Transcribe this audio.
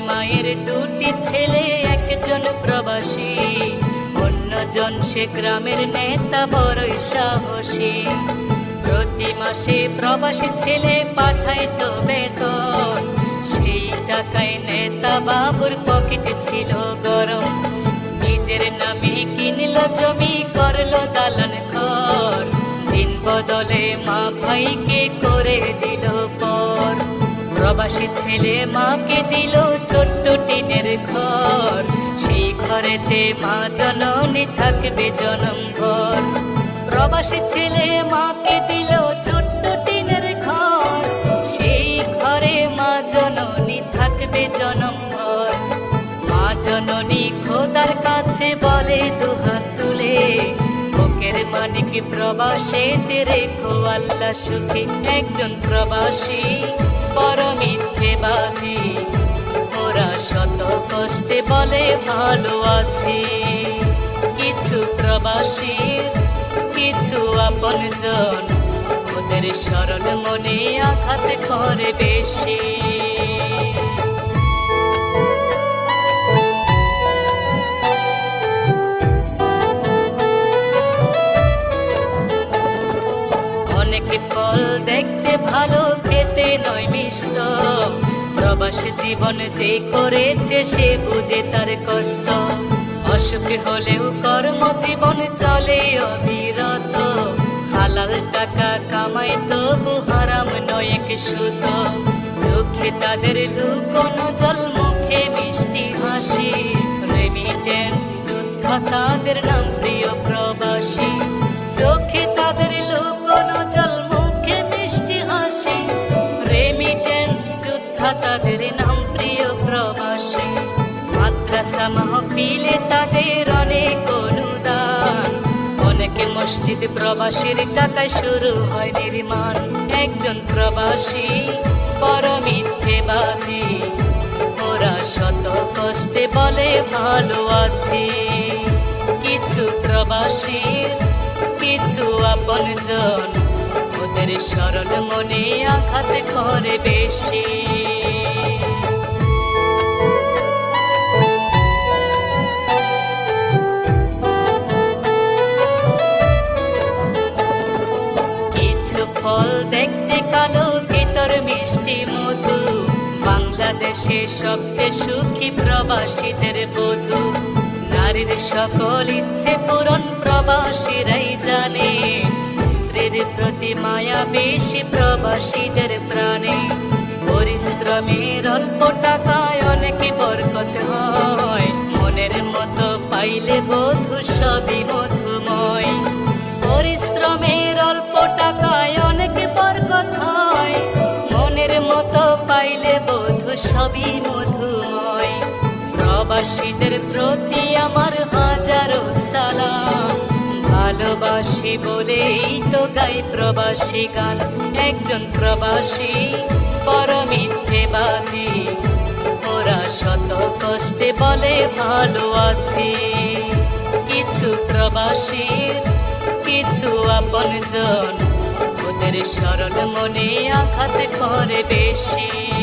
মায়ের দুটি ছেলে, একজন প্রবাসী। অন্যজন সে গ্রামের নেতা, বড়ই সাহসী। প্রতি মাসে প্রবাসী ছেলে পাঠায় তো বেতন। সেই টাকায় নেতা বাবুর পকেটে ছিল গরম। নিজের নামে কিনল জমি, করল দালান ঘর। দিন বদলে মা ভাইকে করে দিল প্রবাসী ছেলে মাকে দিল ছোট্ট টিনের ঘর। সেই ঘরেতে মা জননী থাকবে জনম ঘর। প্রবাসী ছেলে মাকে দিল ছোট্ট টিনের ঘর। সেই ঘরে মা জননী থাকবে জনম ঘর। মা জননী খোদার কাছে বলে দুহাত তুলে, বুকের মানিক প্রবাসে রেখো আল্লাহ সুখে একজন প্রবাসী। শত কষ্টে বলে ভালো আছি। কিছু প্রবাসীর, কিছু আপনজন, ওদের সরল মনে আঘাত করে বেশি। অনেক ফল দেখতে ভালো, খেতে নয় মিষ্ট। প্রবাস জীবন যে করেছে সে বুঝে তার কষ্ট। অসুখ হলেও কর্ম জীবন চলে অবিরত। হালাল টাকা কামাই তবু হারাম নয় এক সুত। চোখে তাদের লুকোনো জল, মুখে মিষ্টি হাসি। রেমিটেন্স যোদ্ধা তাদের নাম প্রিয় প্রবাসী। মাদ্রাসা মাহফিলে তাদের অনেক অনুদান। অনেকে মসজিদ প্রবাসীর টাকায় শুরু হয় নির্মাণ। একজন প্রবাসী বড় মিথ্যেবাদী ওরা শত কষ্টে বলে, ভালো আছি। কিছু প্রবাসীর কিছু আপনজন ওদের সরল মনে আঘাত করে বেশি। কালো ভিতর মিষ্টি মধু। বাংলাদেশে সবচেয়ে সুখী প্রবাসীদের বধূ। নারীর সকল ইচ্ছে পূরণ প্রবাসীরাই জানে। স্ত্রীর প্রতি মায়া বেশি প্রবাসীদের প্রাণে। পরিশ্রমের অল্প টাকায় অনেক বরকত হয়। মনের মতো পাইলে বধূ সবই পাইলে বধূ সবই মধুময়। প্রবাসীদের প্রতি আমার হাজারো সালাম। ভালোবাসি বলেই তো গাই প্রবাসী গান। একজন প্রবাসী বড় মিথ্যেবাদী ওরা শত কষ্টে বলে, ভালো আছি। কিছু প্রবাসীর, কিছু আপনজন। ওদের সরল মনে আঘাত করে বেশি।